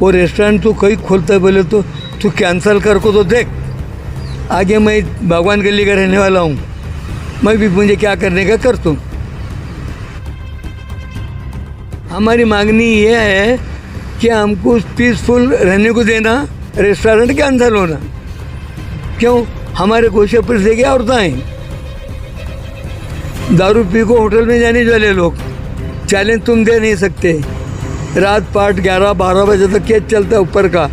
वो रेस्टोरेंट तू कहीं खोलता है बोले तो तू कैंसल कर को तो देख। आगे मैं भगवान गली का रहने वाला हूँ। मैं भी मुझे क्या करने का कर तू। हमारी मांगनी ये है कि हमको पीसफुल रहने को देना रेस्टोरेंट कैंसल होना। क्यों? हमारे गोशे पर से क्या औरतें दारू पी को होटल में जाने वाले लोग चैलेंज तुम दे नहीं सकते। रात पाठ ग्यारह बारह बजे तक केस चलता है ऊपर का।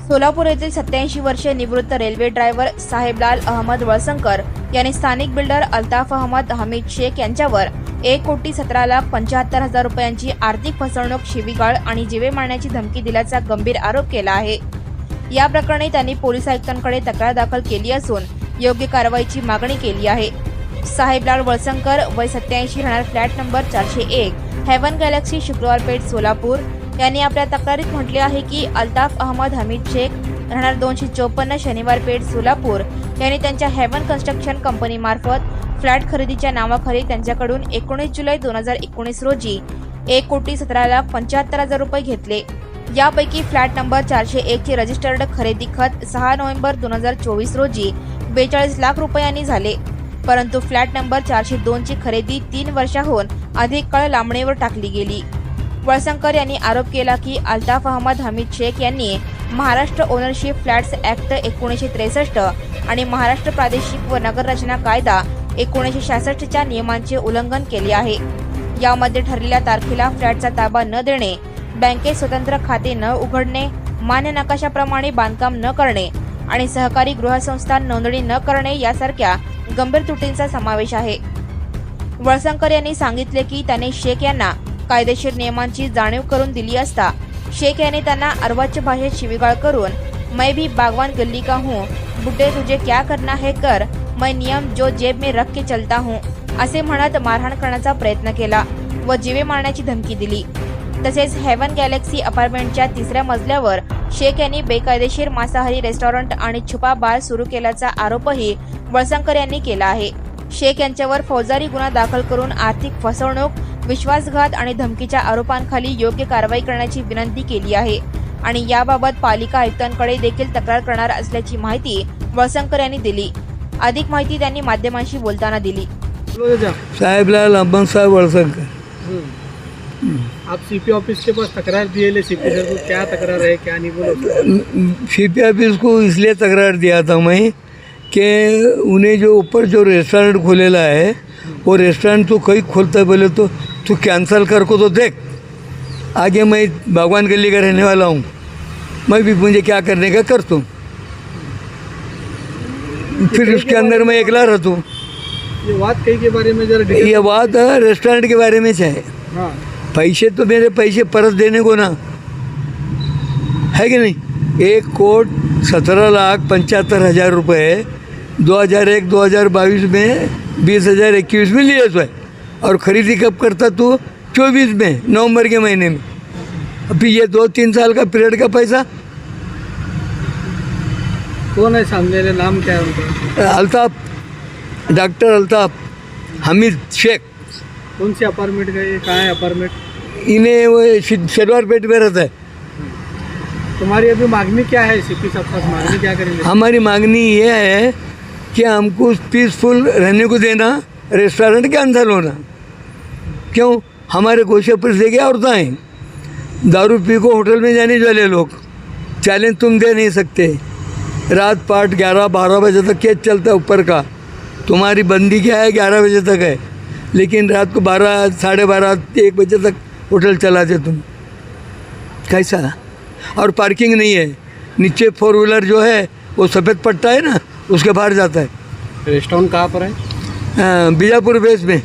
सोलापूर येथील सत्याऐंशी वर्षीय निवृत्त रेल्वे ड्रायव्हर साहेबलाल अहमद वळसंकर यांनी स्थानिक बिल्डर अल्ताफ अहमद हमीद शेख यांच्यावर एक कोटी सतरा लाख पंच्याहत्तर हजार रुपयांची आर्थिक फसवणूक शिवीगाळ आणि जीवे मारण्याची धमकी दिल्याचा गंभीर आरोप केला आहे. या प्रकरणी त्यांनी पोलीस आयुक्तांकडे तक्रार दाखल केली असून योग्य कारवाईची मागणी केली आहे. साहेबलाल वळसंकर वय सत्याऐंशी राहणार फ्लॅट नंबर चारशे एक. हेवन गॅलेक्सी शुक्रवार पेठ सोलापूर. यांनी आपल्या तक्रारीत म्हटले आहे की अल्ताफ अहमद हमीद शेख राहणार दोनशे चोपन्न शनिवार पेठ सोलापूर. यांनी त्यांच्या हेवन कन्स्ट्रक्शन कंपनीमार्फत फ्लॅट खरेदीच्या नावाखाली त्यांच्याकडून एकोणीस जुलै दोन हजार एकोणीस रोजी एक कोटी सतरा लाख पंच्याहत्तर हजार रुपये घेतले. यापैकी फ्लॅट नंबर चारशे एक चे रजिस्टर्ड खरेदी खत सहा नोव्हेंबर दोन हजार चोवीस रोजी बेचाळीस लाख रुपयांनी झाले. परंतु फ्लॅट नंबर चारशे दोनची खरेदी तीन वर्षाहून अधिक काळ लांबणीवर टाकली गेली. वळसंकर यांनी आरोप केला की अल्ताफ अहमद हमीद शेख यांनी महाराष्ट्र ओनरशिप फ्लॅट्स ऍक्ट एकोणीसशे त्रेसष्ट आणि महाराष्ट्र प्रादेशिक व नगररचना कायदा एकोणीसशे शासष्टच्या नियमांचे उल्लंघन केले आहे. यामध्ये ठरलेल्या तारखेला फ्लॅटचा ताबा न देणे बँकेत स्वतंत्र खाते न उघडणे मान्य नकाशाप्रमाणे बांधकाम न करणे आणि सहकारी गृहसंस्था नोंदणी न करणे यासारख्या गंभीर त्रुटींचा समावेश आहे. वळसंकर यांनी सांगितले की त्याने शेख यांना कायदेशीर नियमांची जाणीव करून दिली असता शेख यांनी त्यांना अर्वाच्य भाषेत शिवीगाळ करून मैं भी बागवान गल्ली का हूँ बुड्ढे तुझे क्या करना है कर मैं नियम जो जेब में रख के चलता हूँ असे म्हणत मारहाण करण्याचा प्रयत्न केला व जीवे मारण्याची धमकी दिली. तसेच हेवन गॅलेक्सी अपार्टमेंटच्या तिसऱ्या मजल्यावर शेख यांनी बेकायदेशीर मांसाहारी रेस्टॉरंट आणि छुपा बार सुरू केल्याचा आरोपही वळसंकर यांनी केला आहे. शेख यांच्यावर फौजदारी गुन्हा दाखल करून आर्थिक फसवणूक विश्वासघात आणि धमकीच्या आरोपांखाली योग्य कारवाई करण्याची विनंती केली आहे. आणि याबाबत पालिका आयुक्तांकडे देखील तक्रार करणार असल्याची माहिती वळसंकर यांनी दिली. अधिक माहिती त्यांनी माध्यमांशी बोलताना दिली. बोलो जा साहेबलाल अहमद साहब वड़संकर आप सीपी ऑफ़िस के पास तकरार दिए ले सीपी सर को क्या तकरार है क्या नहीं बोलो? सी पी ऑफ़िस को इसलिए तकरार दिया था मैं कि उन्हें जो ऊपर जो रेस्टोरेंट खोलेला है वो रेस्टोरेंट तो कहीं खोलता है बोले तो तू कैंसल कर को तो देख। आगे मैं भगवान गली का रहने वाला हूँ। मैं भी मुझे क्या करने का कर तू। फिर उसके अंदर मैं अकेला रहता हूँ। ये बात कही के बारे में जरा ये बात रेस्टोरेंट के बारे में है हाँ। पैसे तो मेरे पैसे परत देने को ना। है कि नहीं? एक कोट सत्रह लाख पंचहत्तर हज़ार रुपये दो हज़ार एक दो हज़ार बाईस में बीस हज़ार इक्कीस में लिए तो और ख़रीदी कब करता तू? चौबीस में नवंबर के महीने में। अभी ये दो तीन साल का पीरियड का पैसा। कौन है सामने? नाम क्या है उनका? अल्ताफ डॉक्टर अल्ताफ हमीद शेख। कौन सी अपार्टमेंट का ये कहाँ है अपार्टमेंट इन्हें वो शनिवार पेट में रहता है। तुम्हारी अभी मांगनी क्या है सीपी साहब पास मांगनी क्या करेंगे? हमारी मांगनी ये है कि हमको पीसफुल रहने को देना रेस्टोरेंट कैंसल होना। क्यों? हमारे गोशे पर से क्या औरतें हैं दारू पी को होटल में जाने वाले लोग चैलेंज तुम दे नहीं सकते। रात पाठ ग्यारह बारह बजे तक केस चलता है ऊपर का। तुम्हारी बंदी क्या है? ग्यारह बजे तक है। लेकिन रात को बारह साढ़े बारह एक बजे तक होटल चलाते तुम। कैसा? और पार्किंग नहीं है। नीचे फोर व्हीलर जो है वो सफ़ेद पट्टा है ना उसके बाहर जाता है। रेस्टोरेंट कहाँ पर है? बीजापुर बेस में।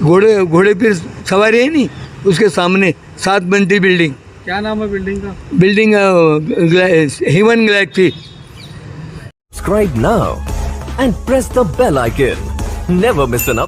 घोड़े घोड़े पर सवारी है नहीं उसके सामने सात बनती बिल्डिंग क्या नाम है बिल्डिंग का? Building Heaven Galaxy Subscribe now and press the bell icon. Never miss an update.